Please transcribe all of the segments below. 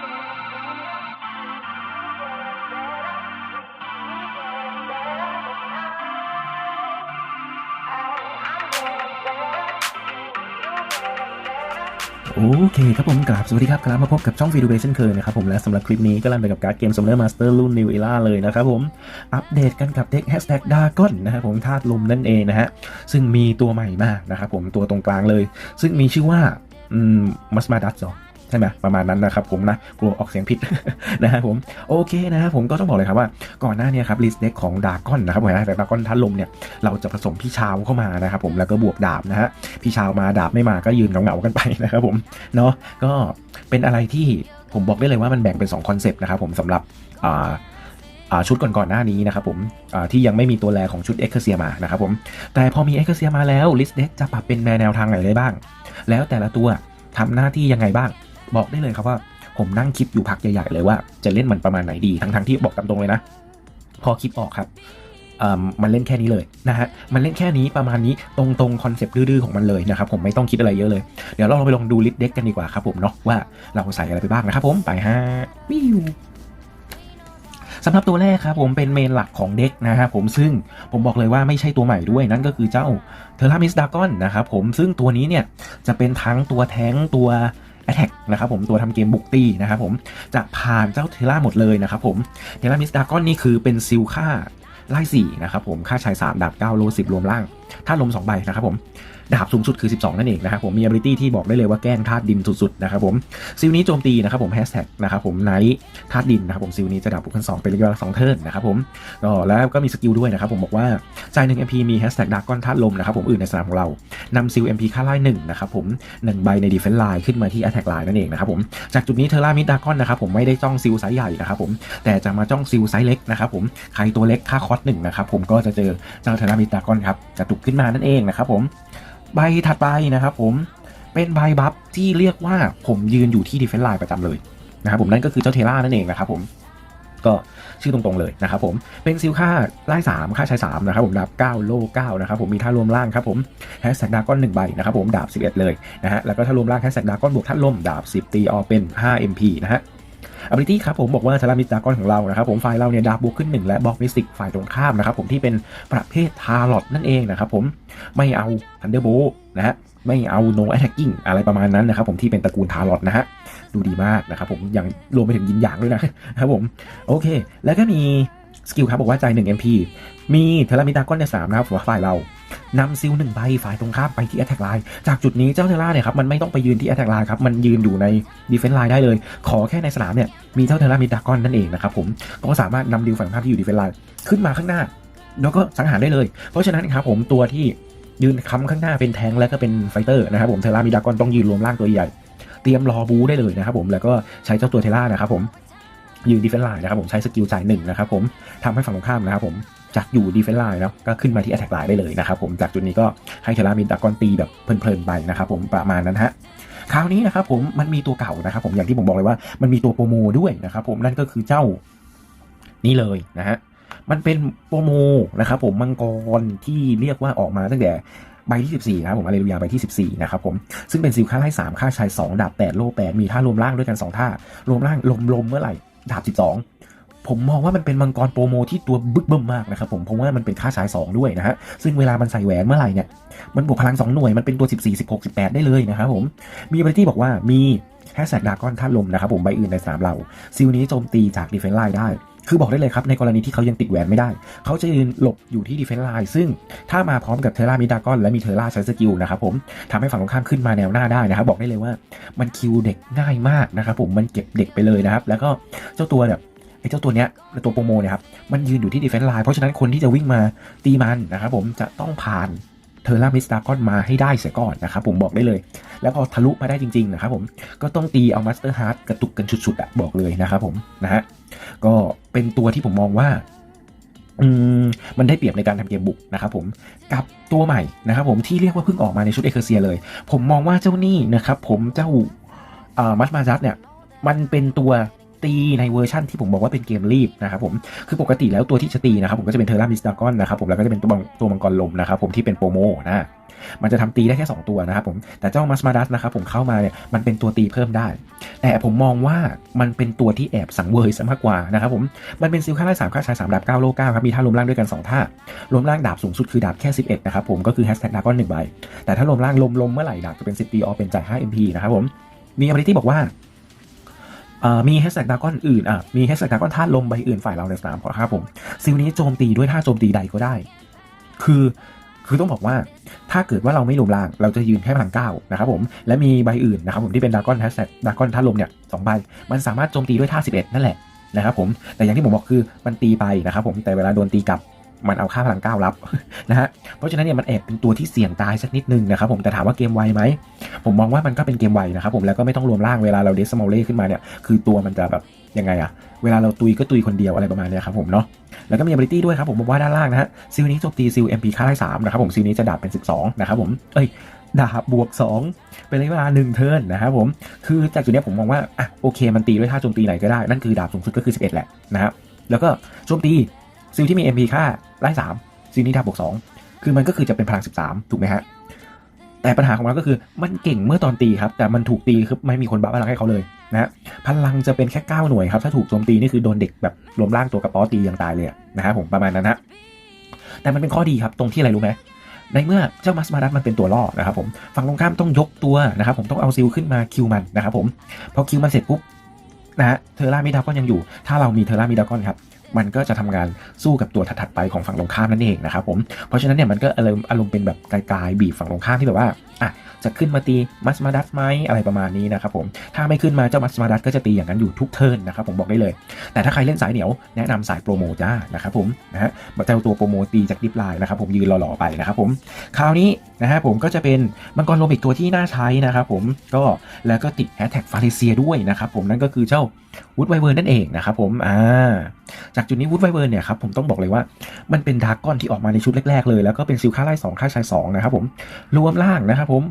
โอเคครับผมกราบสวัสดีครับกลับมาพบกับช่องฟีดูเบช่นเคยนะครับผมและสำหรับคลิปนี้ก็ลั่นไปกับการ์ดเกม Summoner Master รุ่น New Era เลยนะครับผม อัปเดตกันกับเด็ก Hashtag Dragon นะครับผมธาตุลมนั่นเองนะฮะ ซึ่งมีตัวใหม่มากนะครับผมตัวตรงกลางเลย ซึ่งมีชื่อว่าอืมมัสมาดัส ใช่ไหมประมาณนั้นนะครับผมนะกลัวออกเสียงผิดนะครับผมโอเคนะครับผมก็ต้องบอกเลยครับว่าก่อนหน้าเนี้ครับลิสต์เด็กของดากอนนะครับผมนะแต่ดากอนธาตุลมเนี่ยเราจะผสมพี่ชาวเข้ามานะครับผมแล้วก็บวกดาบนะฮะพี่ชาวมาดาบไม่มาก็ยืนเหงาๆกันไปนะครับผมเนาะก็เป็นอะไรที่ผมบอกได้เลยว่ามันแบ่งเป็น2คอนเซปต์นะครับผมสำหรับอ่าอ่าชุดก่อนๆหน้านี้นะครับผมอ่าที่ยังไม่มีตัวแรของชุดเอ็กเคเซียมานะครับผมแต่พอมีเอ็กเคเซียมาแล้วลิสเด็กจะปรับเป็นแนวทางไหนได้บ้าง แล้วแต่ละตัวทำหน้าที่ยังไงบ้าง บอกได้เลยครับว่าผมนั่งคิดอยู่พักใหญ่ๆเลยว่าจะเล่นมันประมาณไหนดีทั้งๆที่บอกตามตรงเลยนะ พอคิดออกครับมันเล่นแค่นี้เลยนะฮะ มันเล่นแค่นี้ประมาณนี้ตรงตรงคอนเซปต์ดื้อๆของมันเลยนะครับผมไม่ต้องคิดอะไรเยอะเลย เดี๋ยวเราลองไปลองดูลิสต์เด็กกันดีกว่าครับผมเนาะว่าเราใส่อะไรไปบ้างนะครับผมไปฮะวิวสำหรับตัวแรกครับผมเป็นเมนหลักของเด็กนะครับผมซึ่งผมบอกเลยว่าไม่ใช่ตัวใหม่ด้วยนั่นก็คือเจ้าเทอร์ a ามิสดากอนนะครับผมซึ่งตัวนี้เนี่ยจะเป็นทั้งตัวแท้งตัว Attack นะครับผมตัวทำเกมบุกตีนะครับผมจะผ่านเจ้าเทล่าหมดเลยนะครับผมเทล่ามิสดากอนนี่คือเป็นซิลค่าไล่สี่นะครับผมค่าชาย 3 ดาบ9โล10 รวมล่าง ถ้าลม2ใบนะครับผมดาบสูงสุดคือ 12 นั่นเองนะครับผมมี ability ที่บอกได้เลยว่าแกล้งธาตุดินสุดๆนะครับผมซิลนี้โจมตีนะครับผมแฮชแท็กนะครับผมไนท์ธาตุดินนะครับผมซิลนี้จะดาบบุกขั้นสองเป็นระยะสองเทิร์นนะครับผมก็แล้วก็มีสกิลด้วยนะครับผมบอกว่าจ่ายหนึ่ง MP มีแฮชแท็กดากอนธาตุลมนะครับผมอื่นในสนามของเรานำซิล MP ค่าไล่หนึ่งนะครับผม1ใบใน Defense Line ขึ้นมาที่ Attack Line นั่นเองนะครับผมจากจุดนี้เทอร่ามิดดากอนนะครับผมไม่ได้จ้องซิลไซส์ใหญ่นะครับผมแต่จะมาจ้องซิลไซส์เล็กนะครับผมใครตัวเล็กค่าคอสหนึ่งนะครับผมก็จะเจอเจ้าเทอร่ามิดดากอนครับกระตุกขึ้นมานั่นเองนะครับผมใบถัดไปนะครับผมเป็นใบบัฟที่เรียกว่าผมยืนอยู่ที่ Defense Line ประจำเลยนะครับผมนั่นก็คือเจ้าเทล่านั่นเองนะครับผมก็ชื่อตรงๆเลยนะครับผมเป็นซิลค่าไล่3ค่าใช้3นะครับผมดาบ 9 โล่9นะครับผมมีท่ารวมล่างครับผมแฮชแท็กดาก้อนหนึ่งใบนะครับผมดาบ 11 เลยนะฮะแล้วก็ถ้ารวมร่างแฮชแท็กดาก้อนบวกท่านลมดาบ 10 ตีออเป็น 5 MP นะฮะ ability ครับผมบอกว่าชารามิดดากอนของเรานะครับผมฝ่ายเราเนี่ยดาบบวกขึ้น 1 และบล็อกมิสติกฝ่ายตรงข้ามนะครับผมที่เป็นประเภททาร์ลอตนั่นเองนะครับผมไม่เอาทันเดอร์โบนะฮะไม่เอา no attacking อะไรประมาณนั้นนะครับผมที่เป็นตระกูลทาร์ลอตนะฮะดูดีมากนะครับผมอย่างรวมไปถึงยินหยางด้วยนะครับผมโอเค แล้วก็มีสกิลครับบอกว่าจ่าย1 MP มีเทเลมิดากอนในสามนะครับฝ่ายเรา นำซิลหนึ่งใบฝ่ายตรงข้ามไปที่ Attack Line จากจุดนี้เจ้าเทล่าเนี่ยครับมันไม่ต้องไปยืนที่ Attack Line ครับมันยืนอยู่ใน Defense Line ได้เลย ขอแค่ในสนามเนี่ยมีเจ้าเทล่ามีดากอนนั่นเองนะครับผมก็สามารถนำดิวฝั่งตรงข้ามที่อยู่ Defense Line ขึ้นมาข้างหน้า แล้วก็สังหารได้เลย เพราะฉะนั้นครับผมตัวที่ยืนค้ำข้างหน้าเป็นแทงแล้วก็เป็นไฟเตอร์นะครับผมเทล่ามีดากอนต้องยืนรวมร่างตัวใหญ่เตรียมรอบูได้เลยนะครับผมแล้วก็ใช้เจ้าตัวเทล่านะครับผมยืน Defense Line นะครับผมใช้สกิลจ่ายหนึ่งนะครับผมทำให้ฝั่งตรงข้ามนะครับผม จากอยู่ดีเฟนไลน์นะก็ขึ้นมาที่ Attack Line ได้เลยนะครับผมจากจุดนี้ก็ให้เทรามิดดากอนตีแบบเพลินๆไปนะครับผมประมาณนั้นฮะคราวนี้นะครับผมมันมีตัวเก่านะครับผมอย่างที่ผมบอกเลยว่ามันมีตัวโปรโมด้วยนะครับผมนั่นก็คือเจ้านี่เลยนะฮะมันเป็นโปรโมนะครับผมมังกรที่เรียกว่าออกมาตั้งแต่ใบที่ 14ครับผมอาเลลูยาใบที่ 14 นะครับผม ซึ่งเป็นซิลค่าไล่3ค่าชาย 2 ดาบ 8 โล่8มีท่ารวมร่างด้วยกัน 2 ท่ารวมร่างลมลมเมื่อไหร่ ดาบ 12 ผมมองว่ามันเป็นมังกรโปรโมที่ตัวบึกเบิ่มมากนะครับผมเพราะว่ามันเป็นค่าฉาย 2 ด้วยนะฮะซึ่งเวลามันใส่แหวนเมื่อไหร่เนี่ยมันบวกพลัง 2 หน่วยมันเป็นตัว 14 16 18 ได้เลยนะครับผมมี ability บอกว่ามีแฮชแท็กดากอนท่าลมนะครับผมใบอื่นในสนามเราซิลนี้โจมตีจากดีเฟนไลน์ได้ คือบอกได้เลยครับในกรณีที่เขายังติดแหวนไม่ได้ เขาจะยืนหลบอยู่ที่ดีเฟนไลน์ซึ่งถ้ามาพร้อมกับเทรามิดากอนและมีเทราใช้สกิลนะครับผมทำให้ฝั่งตรงข้ามขึ้นมาแนวหน้าได้นะครับบอกได้เลยว่ามันคิวเด็กง่ายมากนะครับผมมันเก็บเด็กไปเลยนะครับแล้วก็เจ้าตัวแบบ ไอ้เจ้าตัวเนี้ยตัวโปรโมเนี่ยครับมันยืนอยู่ที่ดีเฟน s ์ไลน์เพราะฉะนั้นคนที่จะวิ่งมาตีมันนะครับผมจะต้องผ่านเทอร์ a ามิสตาร์กอนมาให้ได้เสียก่อนนะครับผมบอกได้เลย แล้วพอทะลุมาได้จริงๆนะครับผมก็ต้องตีเอามาสเตอร์ฮาร์ดกระตุกกันสุดๆอะบอกเลยนะครับผมนะฮะก็เป็นตัวที่ผมมองว่าอืมมันได้เปรียบในการทำเกมบุกนะครับผมกับตัวใหม่นะครับผมที่เรียกว่าเพิ่งออกมาในชุดเอเคเซียเลย ผมมองว่าเจ้านี่นะครับผมเจ้าอ่ามัสมาจัสเนี่ยมันเป็นตัว ตีในเวอร์ชั่นที่ผมบอกว่าเป็นเกมรีบนะครับผมคือปกติแล้วตัวที่จะตีนะครับผมก็จะเป็นเทอร์รามิสดากอนนะครับผมแล้วก็จะเป็นตัวมังตัวมังกรลมนะครับผมที่เป็นโปรโมนะมันจะทำตีได้แค่ 2 ตัวนะครับผม แต่เจ้ามัสมาดัสนะครับผมเข้ามาเนี่ย มันเป็นตัวตีเพิ่มได้ แต่ผมมองว่ามันเป็นตัวที่แอบสังเวยซะมากกว่านะครับผม มันเป็นซิลค่าไล่สามค่าชายสามดาบเก้าโลเก้าครับ มีท่ารวมล่างด้วยกัน 2 ท่ารวมล่างดาบสูงสุดคือดาบแค่ 11 นะครับผม ก็คือแฮชแท็กดากอนหนึ่งใบ แต่ถ้ารวมล่างลมลมเมื่อไหร่ดาบจะเป็น10ตีออเป็นจ่าย5 MP นะครับผม มีอ b ริที่บอกว่า มีแฮชแท็กดากอนอื่นอะมีแฮชแท็กดากอนท่าลมใบอื่นฝ่ายเราในสนามครับผมซิลนี้โจมตีด้วยท่าโจมตีใดก็ได้ คือคือต้องบอกว่าถ้าเกิดว่าเราไม่รวมล่าง เราจะยืนแค่พลังเก้านะครับผมและมีใบอื่นนะครับผมที่เป็นดากอนแฮชแท็กดากอนท่าลมเนี่ยสองใบมันสามารถโจมตีด้วยท่า11นั่นแหละนะครับผมแต่อย่างที่ผมบอกคือมันตีไปนะครับผมแต่เวลาโดนตีกลับ มันเอาค่าพลังเก้ารับนะฮะเพราะฉะนั้นเนี่ยมันแอบเป็นตัวที่เสี่ยงตายสักนิดนึงนะครับผมแต่ถามว่าเกมไวไหมผมมองว่ามันก็เป็นเกมไวนะครับผมแล้วก็ไม่ต้องรวมล่างเวลาเราเดสมอลเล่ขึ้นมาเนี่ยคือตัวมันจะแบบยังไงอะเวลาเราตุยก็ตุยคนเดียวอะไรประมาณนี้ครับผมเนาะแล้วก็มี ability ด้วยครับผมบอกว่าด้านล่างนะฮะซิลนี้โจมตีซิล MP ค่าได้3นะครับผมซิลนี้จะดาบเป็น 12นะครับผมเอ้ยดาบบวก 2 เป็นระยะเวลา 1 เทิร์นนะครับผมคือจากจุดนี้ผมมองว่าอะโอเคมันตีด้วยท่าโจมตีไหนก็ได้นั่นคือดาบสูงสุดก็คือ 11 แหละนะครับแล้วก็โจมตี ซิลที่มี MP ค่าไล่3ซิลนี้ดาบบวก2คือมันก็คือจะเป็นพลัง 13 ถูกไหมฮะ แต่ปัญหาของมันก็คือมันเก่งเมื่อตอนตีครับ แต่มันถูกตีคือไม่มีคนบัฟพลังให้เขาเลยนะฮะพลังจะเป็นแค่ 9 หน่วยครับ ถ้าถูกโจมตีนี่คือโดนเด็กแบบรวมร่างตัวกระป๋อตีอย่างตายเลยอะนะผมประมาณนั้นฮะแต่มันเป็นข้อดีครับตรงที่อะไรรู้ไหมในเมื่อเจ้ามัสมาดัสมันเป็นตัวล่อนะครับผมฝั่งตรงข้ามต้องยกตัวนะครับผมต้องเอาซิลขึ้นมาคิวมันนะครับผมพอคิวมันเสร็จปุ๊บนะฮะเทอร่ามิดากอนยังอยู่ ถ้าเรามีเทอร่ามิดากอนครับ มันก็จะทำงานสู้กับตัวถัดๆไปของฝั่งตรงข้ามนั่นเองนะครับผมเพราะฉะนั้นเนี่ยมันก็อารมณ์อารมณ์เป็นแบบไกลๆบีบฝั่งตรงข้ามที่แบบว่าอะจะขึ้นมาตีมัสมาดัสไหมอะไรประมาณนี้นะครับผมถ้าไม่ขึ้นมาเจ้ามัสมาดัสก็จะตีอย่างนั้นอยู่ทุกเทิร์นนะครับผมบอกได้เลย แต่ถ้าใครเล่นสายเหนียวแนะนำสายโปรโมจ้านะครับผมนะฮะมาเจ้าตัวโปรโมตีจากดิฟไลน์นะครับผมยืนหล่อๆไปนะครับผมคราวนี้นะฮะผมก็จะเป็นมังกรโรมิกตัวที่น่าใช้นะครับผมก็แล้วก็ติดแฮชแท็กฟาเลเซียด้วยนะครับผมนั่นก็คือเจ้าวูดไวเวิร์นนั่นเองนะครับผมอ่าจากจุดนี้วูดไวเวิร์นเนี่ยครับผมต้องบอกเลยว่ามันเป็นดากอนที่ออกมาในชุดแรก ๆ เลย แล้วก็เป็นซิลค่าไล่2ค่าชาย2นะครับผมรวมล่างนะครับผม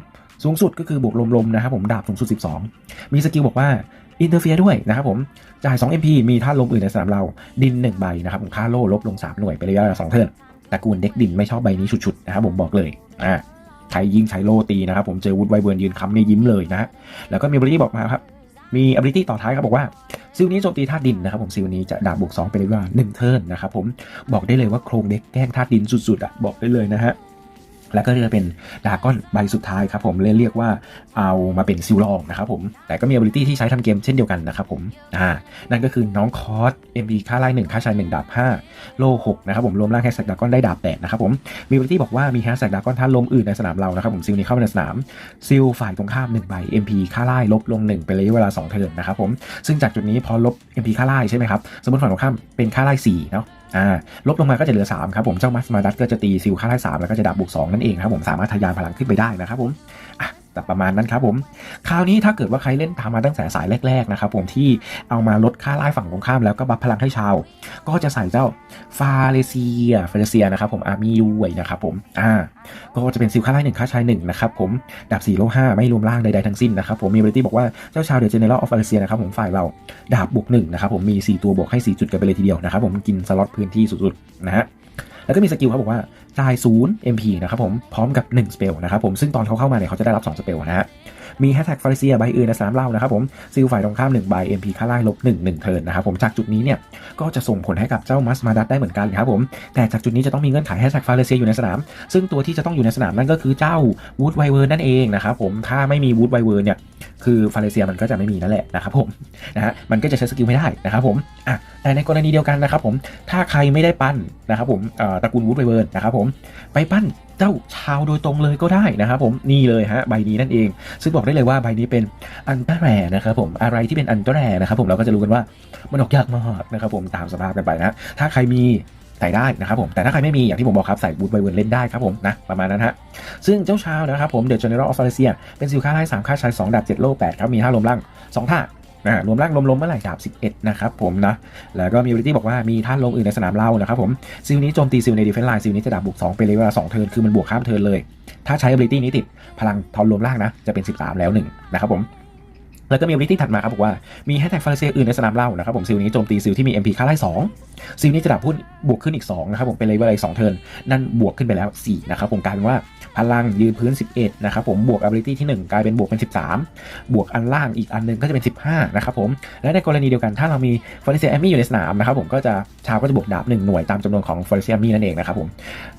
สูงสุดก็คือบวกลมๆนะครับผมดาบสูงสุด 12 มีสกิลบอกว่าอินเตอร์เฟียด้วยนะครับผมจ่าย 2 MP มีท่าลมอื่นในสนามเราดิน 1 ใบนะครับผมค่าโล่ลบลง 3 หน่วยไประยะเวลา2เทิร์นตระกูลเด็กดินไม่ชอบใบนี้ฉุดๆนะครับผมบอกเลยอ่าใครยิงใช้โล่ตีนะครับผมเจอวูดไวเบิร์นยืนค้ำนี่ยิ้มเลยนะแล้วก็มีบริตี้บอกมาครับมี ability ต่อท้ายครับบอกว่า ซิลนี้โจมตีธาตุดินนะครับผมซิลนี้จะดาบบวก2ไปเลยว่า1เทิร์นนะครับผมบอกได้เลยว่าโครงเด็กแกล้งธาตุดินสุดๆอะบอกได้เลยนะฮะ แล้วก็จะเป็นดาก้อนใบสุดท้ายครับผมเรียกว่าเอามาเป็นซิลลองนะครับผม แต่ก็มี ability ที่ใช้ทำเกมเช่นเดียวกันนะครับผมอ่านั่นก็คือน้องคอร์ส MP ค่าไล่1ค่าชาย1ดาบ 5 โล่6นะครับผมรวมร่างแฮชแท็กดาก้อนได้ดาบ8นะครับผมมี ability บอกว่ามีแฮชแท็กดาก้อนท่านลมอื่นในสนามเรานะครับผมซิลนี้เข้ามาในสนามซิลฝ่ายตรงข้าม1ใบ MP ค่าไล่ลบลง1เป็นระยะเวลา2เทิร์นนะครับผมซึ่งจากจุดนี้พอลบ MP ค่าไล่ใช่ไหมครับสมมติฝั่งตรงข้ามเป็นค่าไล่4เนาะ อ่าลบลงมาก็จะเหลือ3ครับผมเจ้ามัสมาดัสก็จะตีซิลค่าได้3แล้วก็จะดับบวก2นั่นเองครับผมสามารถทะยานพลังขึ้นไปได้นะครับผม แต่ประมาณนั้นครับผม คราวนี้ถ้าเกิดว่าใครเล่นตามมาตั้งแต่สายแรกๆนะครับผมที่เอามาลดค่าไล่ฝั่งตรงข้ามแล้วก็บัฟพลังให้ชาว ก็จะใส่เจ้าฟาเลเซียฟาเลเซียนะครับผมอาร์มี่ด้วนะครับผมอ่าก็จะเป็นซิลค่าไล่หนึ่งค่าชายหนึ่งนะครับผมดาบสี่โลห้าไม่รวมล่างใดๆทั้งสิ้นนะครับผมมีบริตี้บอกว่าเจ้าชาวเดอะเจเนอเรลออฟฟาเลเซียนะครับผมฝ่ายเราดาบบวกหนึ่งนะครับผมมี 4 ตัวบวกให้ 4 จุดกันไปเลยทีเดียวนะครับผมกินสล็อตพื้นที่สุดๆนะฮะ แล้วก็มีสกิลครับบอกว่าจ่ายศูนย์ MP นะครับผมพร้อมกับ 1 สเปลนะครับผมซึ่งตอนเขาเข้ามาเนี่ยเขาจะได้รับ 2 สเปลนะฮะ มีแฮชแท็กฟาริเซียใบอื่นในสนามเล่านะครับผมซิลฝ่ายตรงข้าม1ใบ MP ค่าไล่ลบ1 1เทิร์นนะครับผมจากจุดนี้เนี่ยก็จะส่งผลให้กับเจ้ามัสมาดัตได้เหมือนกันครับผมแต่จากจุดนี้จะต้องมีเงื่อนไขแฮชแท็กฟาริเซียอยู่ในสนาม ซึ่งตัวที่จะต้องอยู่ในสนามนั่นก็คือเจ้าวูดไวเวอร์นั่นเองนะครับผมถ้าไม่มีวูดไวเวอร์เนี่ยคือฟาเลเซียมันก็จะไม่มีนั่นแหละนะครับผมนะฮะมันก็จะใช้สกิลไม่ได้นะครับผมอะแต่ในกรณีเดียวกันนะครับผมถ้าใครไม่ได้ปั้นนะครับผมตระกูลวูดไวเวอร์นะครับผมไปปั้น เจ้าชาวโดยตรงเลยก็ได้นะครับผมนี่เลยฮะใบนี้นั่นเอง ซึ่งบอกได้เลยว่าใบนี้เป็นอันตรแรนะครับผมอะไรที่เป็นอันตรแรนะครับผมเราก็จะรู้กันว่ามันออกยากมากนะครับผมตามสภาพกันไปนะถ้าใครมีใส่ได้นะครับผมแต่ถ้าใครไม่มีอย่างที่ผมบอกครับใส่บูทไวเวิร์นเล่นได้ครับผมนะประมาณนั้นฮะซึ่งเจ้าชาวนะครับผมเดอะเจเนอเรลออฟฟาเลเซียเป็นซิลค่าไล่สามค่าชายสองดาบเจ็ดโล่แปดครับมีห้าลมล่างสองท่า นะรวมล่างลมลมเมื่อไหร่ดาบ11 นะครับผมนะ แล้วก็มีวิลิตี้บอกว่ามีท่านลงอื่นในสนามเล่านะครับผมซิลนี้โจมตีซิลในดีเฟนส์ไลน์ซิลนี้จะดาบบวก2ไปเลยเวลา2เทิร์นคือมันบวกข้ามเทิร์นเลย ถ้าใช้บริตี้นี้ติดพลังทอนรวมล่างนะจะเป็น 13 แล้ว1นะครับผม แล้วก็มี ability ถัดมาครับบอกว่ามีแฮชแท็กฟาริเซียอื่นในสนามเล่านะครับผมซิลนี้โจมตีซิลที่มี MP ค่าไล่2ซิลนี้จะดับพุ่นบวกขึ้นอีก2นะครับผมเป็นเลเวลอีก2เทิร์นนั่นบวกขึ้นไปแล้ว4นะครับผมกลายเป็นว่าพลังยืนพื้น 11นะครับผมบวก ability ที่ 1 กลายเป็นบวกเป็น 13 บวกอันล่างอีกอันหนึงก็จะเป็น 15นะครับผมและในกรณีเดียวกันถ้าเรามีฟาริเซียแอมมี่อยู่ในสนามนะครับผมก็จะชาวก็จะบวกดาบ1หน่วยตามจำนวนของฟาริเซียแอมมี่นั่นเองนะครับผม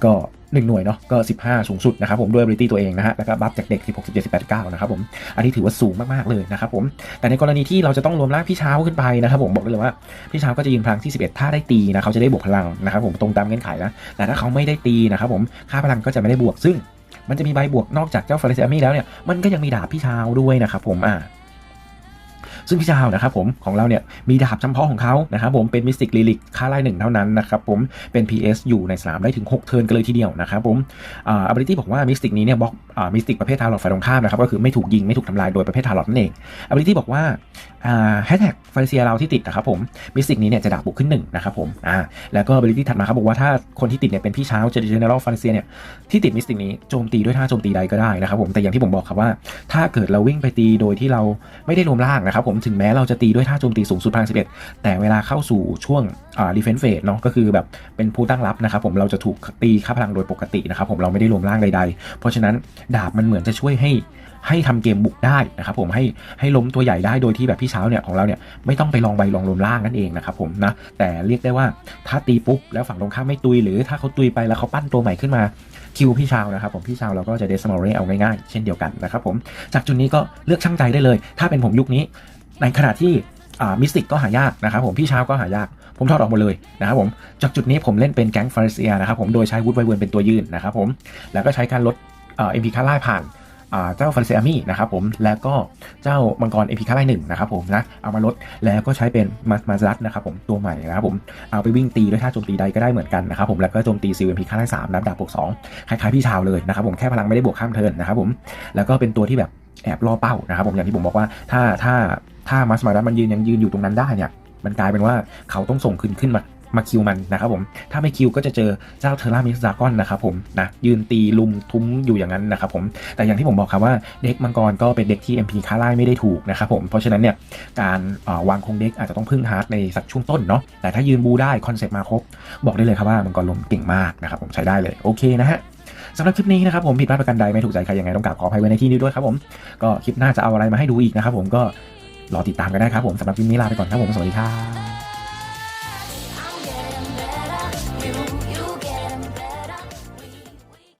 ก็ 1 หน่วยเนาะก็ 15 สูงสุดนะครับผมด้วย ability ตัวเองนะฮะแล้วก็บัฟจากเด็ก 16 17 18 9นะครับผมอันนี้ถือว่าสูงมากๆเลยนะครับผมแต่ในกรณีที่เราจะต้องรวมร่างพี่เช้าขึ้นไปนะครับผมบอกได้เลยว่าพี่เช้าก็จะยืนพลังที่ 11 ถ้าได้ตีนะเขาจะได้บวกพลังนะครับผมตรงตามเงื่อนไขนะแต่ถ้าเขาไม่ได้ตีนะครับผมค่าพลังก็จะไม่ได้บวกซึ่งมันจะมีใบบวกนอกจากเจ้าฟาริเซียมี่แล้วเนี่ยมันก็ยังมีดาบพี่เช้าด้วยนะครับผมอ่า ซึ่งพี่เช้านะครับผมของเราเนี่ยมีดาบจำเพาะของเขานะครับผมเป็นมิสติกลิลิกค่าไล่หนึ่งเท่านั้นนะครับผมเป็น PS อยู่ในสนามได้ถึง 6 เทิร์นกันเลยทีเดียวนะครับผมอ่า ability บอกว่ามิสติกนี้เนี่ยบล็อกอ่ามิสติกประเภททารอดฝ่ายตรงข้ามนะครับก็คือไม่ถูกยิงไม่ถูกทำลายโดยประเภททารอดนั่นเอง ability บอกว่าอ่าแฮชแท็กฟาริเซียเราที่ติดนะครับผมมิสติกนี้เนี่ยจะดาบบวกขึ้นหนึ่งนะครับผมอ่าแล้วก็ ability ถัดมาครับบอกว่าถ้าคนที่ติดเนี่ยเป็นพี่เช้าเจเนอเรลฟาริเซียเนี่ยที่ติดมิสติกนี้โจมตีด้วยท่าโจมตีใดก็ได้นะครับผมแต่อย่างที่ผมบอกครับว่า ถ้าเกิดเราวิ่งไปตีโดยที่เราไม่ได้รวมร่างนะครับผมถึงแม้เราจะตีด้วยท่าโจมตีสูงสุดพลัง11 แต่เวลาเข้าสู่ช่วงอ่า defense phase เนาะก็คือแบบเป็นผู้ตั้งรับนะครับผมเราจะถูกตีค่าพลังโดยปกตินะครับผมเราไม่ได้รวมร่างใดๆ เพราะฉะนั้นดาบมันเหมือนจะช่วยให้ให้ทำเกมบุกได้นะครับผมให้ให้ล้มตัวใหญ่ได้โดยที่แบบพี่เช้าเนี่ยของเราเนี่ยไม่ต้องไปลองใบลองรวมร่างนั่นเองนะครับผมนะแต่เรียกได้ว่าถ้าตีปุ๊บแล้วฝั่งตรงข้ามไม่ตุย หรือถ้าเขาตุยไปแล้วเขาปั้นตัวใหม่ขึ้นมาคิวพี่เช้านะครับผมพี่เช้าเราก็จะเดสมอลเรเอาง่ายๆ เช่นเดียวกันนะครับผมจากจุดนี้ก็เลือกช่างใจได้เลย ถ้าเป็นผมยุคนี้ ในขณะที่มิสติกก็หายากนะครับผมพี่เช้าก็หายาก ผมถอดออกหมดเลยนะครับผมจากจุดนี้ผมเล่นเป็นแก๊งฟาริเซียนะครับผมโดยใช้วูดไวเวิร์นเป็นตัวยืนนะครับผมแล้วก็ใช้การลดเอ็มพีคาร่าผ่านเจ้าฟาริเซียมี่นะครับผมแล้วก็เจ้ามังกรเอ็มพีคาร่าหนึ่งนะครับผมนะเอามาลดแล้วก็ใช้เป็นมามาซัดนะครับผมตัวใหม่นะครับผมเอาไปวิ่งตีด้วยท่าโจมตีใดก็ได้เหมือนกันนะครับผมแล้วก็โจมตีซิลเอ็มพีคาร่าสามนับดาบบวกสองคล้ายๆพี่ชาวเลยนะครับผมแค่พลังไม่ได้บวกข้ามเทินนะครับผมแล้วก็เป็นตัวที่แบบแอบล่อเป้านะครับผมอย่างที่ผมบอกว่าถ้าถ้า ถ้ามัสมาดัมันยืนยังยืนอยู่ตรงนั้นได้เนี่ย มันกลายเป็นว่าเขาต้องส่งขึ้นขึ้นมามาคิวมันนะครับผม ถ้าไม่คิวก็จะเจอเจ้าเทอร์รามิสดากอนนะครับผมนะยืนตีลุมทุ้มอยู่อย่างนั้นนะครับผม แต่อย่างที่ผมบอกครับว่าเด็กมังกรก็เป็นเด็กที่ MP ค่าไล่ไม่ได้ถูกนะครับผม เพราะฉะนั้นเนี่ยการวางคงเด็กอาจจะต้องพึ่งฮาร์ดในสักช่วงต้นเนาะ แต่ถ้ายืนบูได้คอนเซปต์มาครบ บอกได้เลยครับว่ามังกรลมเก่งมากนะครับผมใช้ได้เลยโอเคนะฮะสำหรับคลิปนี้นะครับผมผิดพลาดประการใดไม่ถูกใจใครยังไงต้องกราบขออภัยไว้ในที่นี้ด้วยครับผมก็คลิปหน้าจะเอาอะไรมาให้ดูอีกนะครับผมก็ รอติดตามกันได้ครับผมสำหรับคลิปนี้ลาไปก่อนครับผมสวัสดีครับ